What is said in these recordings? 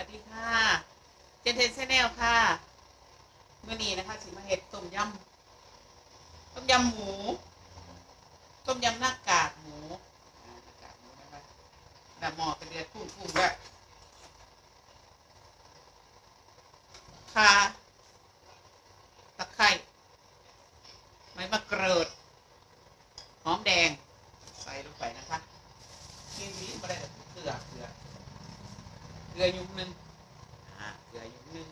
วัสดีค่ะ เจนเทนเซแนลค่ะเมื่อนี้นะคะสิมาเห็ดต้มยำต้มยำหมู ต้มยำหน้ากากหมูหน้ากากหมูนะคะดาหมอกระเดือดพุ่งๆด้วยค่ะไคร้ไม้มะกรูด หอมแดง ใส่ลงไปนะคะกินนี้มาได้แต่เกลือเกลือ เก ลือยุ้มหนึ่งเกลือยุ้มหนึ่ง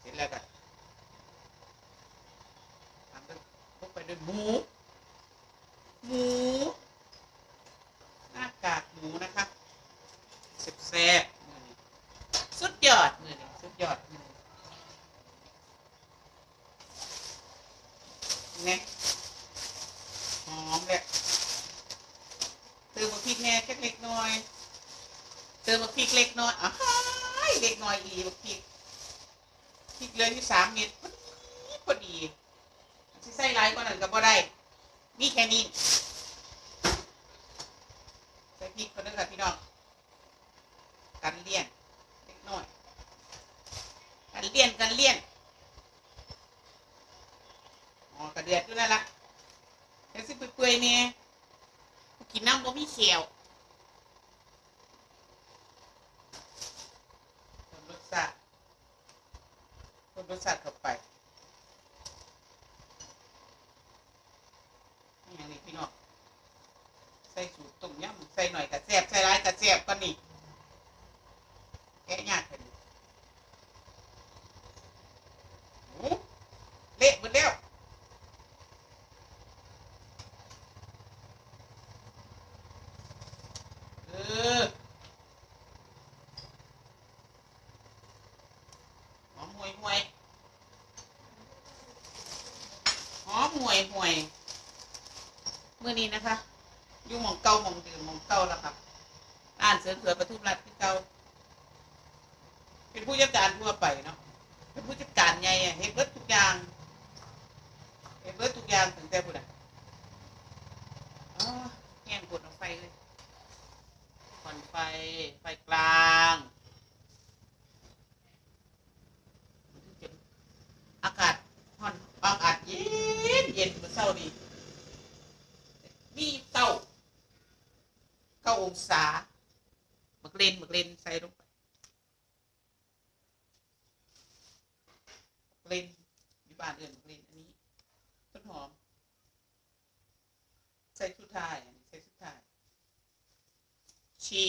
เสร็จแล้วก็ทำกันลงไปด้วยหมู หมูหน้ากากหมูนะคะแซ่บๆมื้อนี้สุดยอดมือนี้สุดยอดเนี่ยหอมเลยเติมมะพริกแหน่แค่เล็กน้อย เติมมะพริกเล็กน้อยอ้าเล็กน้อยอีมะพริกพริกเลืออยู่สามเม็ดพอดีพอดีสิใส่หลายกว่านั้นก็บ่ได้ มีแค่นี้ ใส่พริกคนนึงค่ะพี่น้องกันเลี่ยนเล็กน้อยกันเลี่ยนกันเลี่ยนอ๋อกระเดือดด้วยนั่นละเดี๋ยวสิเปื่อยๆเนี่ยกินน้ำบ่มีเขียว เพิ่มรสชาติ เพิ่มรสชาติเข้าไปนี่อย่างนี้พี่น้องใส่สูตรต้มยำใส่หน่อยกระแซบใส่ร้ายกระแซบก็นี่แกะยากเลยโอ้เละหมดแล้วเออ หอมห่วยห่วยหอมห่วยห่วยเมื่ อนี้นะคะ อยู่หมองเก่าหมองเดิมหมองเก่าแล้วครับอ่านเสือเสือประทุมรัฐที่เก่าเป็นผู้จัดการทั่วไปเนาะเป็นผู้จัดการไงอะเห็นเบิร์ดทุกอย่างเห็นเบิร์ดทุกอย่างถึงแต่ผู้ใดอ๋อแห้งปวดเอาไฟเลยผ่อนไฟไฟกลาง อากาศร้อนอากาศเย็นเย็นเมื่อเช้านี้มีเต้าเก้า องศาหมึกเลนหมึกเลนใส่ลงไปหมึกเลนอยู่บ้านเอื่นหมึกเลนอันนี้ต้นหอม ใส่สุดท้ายอันนี้ใส่สุดท้าย ชี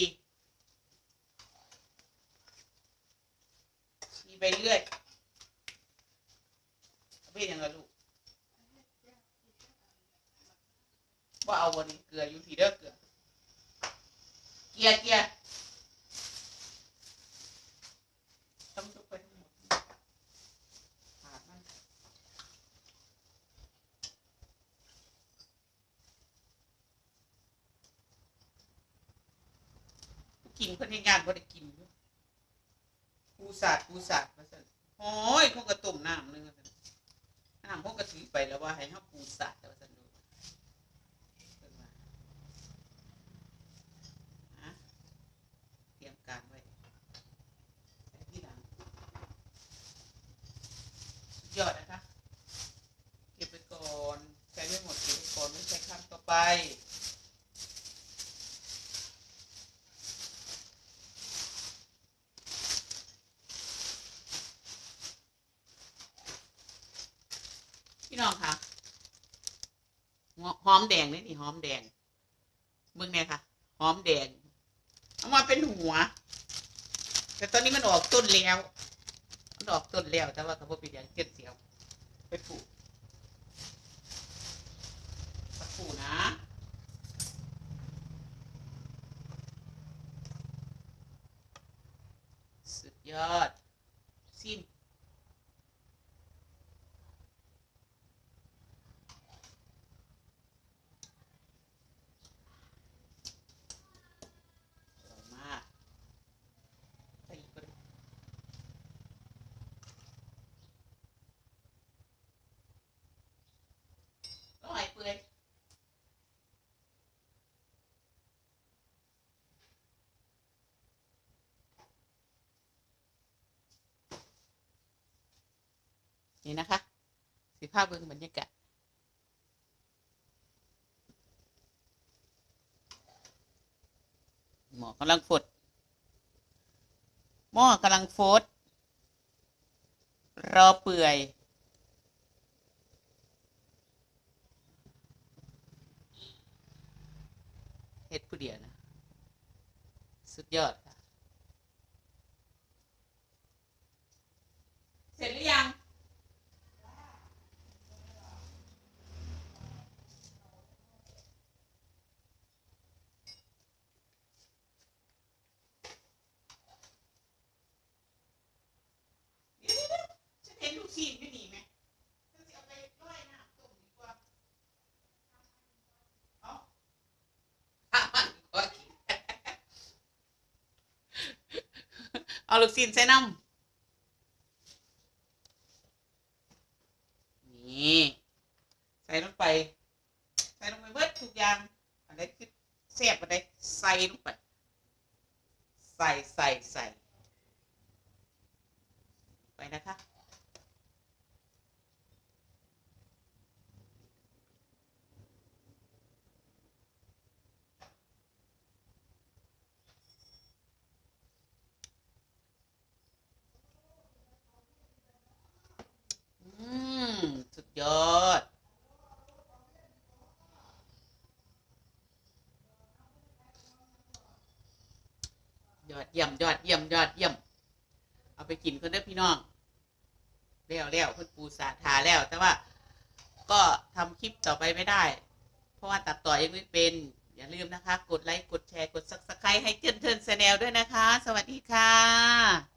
ชีไปเรื่อยเป็นยังไงลูกว่าเอาวันนี้เกลืออยู่ที่เด้อเกลือ เกียร์เกียร์ต้องยกไปทั้งหมดขาดมันกินเพื่อนให้งานบ่ได้กินอยู่ปูสาดปูสาดมาสั่นโอ้ยเขากระตุ่มน้ำนึงว่าซั่นน้ำพวกกระถือไปแล้วว่าให้ห้าปูสัตว์แต่ว่าสนุกเพิ่นว่าฮะเตรียมการไว้ใส่ที่หลังสุด ยอดนะคะ เก็บไปก่อนใช้ไม่หมดเก็บไปก่อนไม่ใช้ครั้งต่อไปพี่น้องคะหัวหอมแดงนี่นี่หอมแดงมึงเนี่ยค่ะ หอมแดง เอามาเป็นหัว แต่ตอนนี้มันออกต้นแล้ว นออกต้นแล้วแต่ว่าเขาบอกเป็นอย่างเจ็ดเสียวไปปลูกสักปลูกนะสุดยอด สิ้น อร่อยมากใส่อีกคนอร่อยเปื่อย นี่นะคะสิภาพเบิ่งบรรยากาศหมอกำลังฟดหม้อกำลังฟดรอเปื่อยเฮ็ดผู้เดียวนะ สุดยอดค่ะ เสร็จหรือยัง เดี๋ยวๆฉันเห็นลูกชิ้นไม่ดีไหมฉันจะเอาไปร้อยน้ำต้มดีกว่า เอาอะมันก็กิน เอาลูกชิ้นใส่น้ำนี่ใส่ลงไป ใส่ลงไปเบิดทุกอย่างอันไรคือแซ่บอันไหนใส่ลงไป ใส่ใส่ใส่ไปนะคะ อืม สุด ยอด ยอดเยี่ยมยอดเยี่ยมยอดเยี่ยม เอาไปกินคนเด้อพี่น้องแล้วแล้วเพิ่นปูสาทาแล้ว แต่ว่าก็ทำคลิปต่อไปไม่ได้ เพราะว่าตัดต่อยังไม่เป็น อย่าลืมนะคะ กดไลค์ กดแชร์ กดซับสไครต์ให้เทินเทิญแชนแนลด้วยนะคะ สวัสดีค่ะ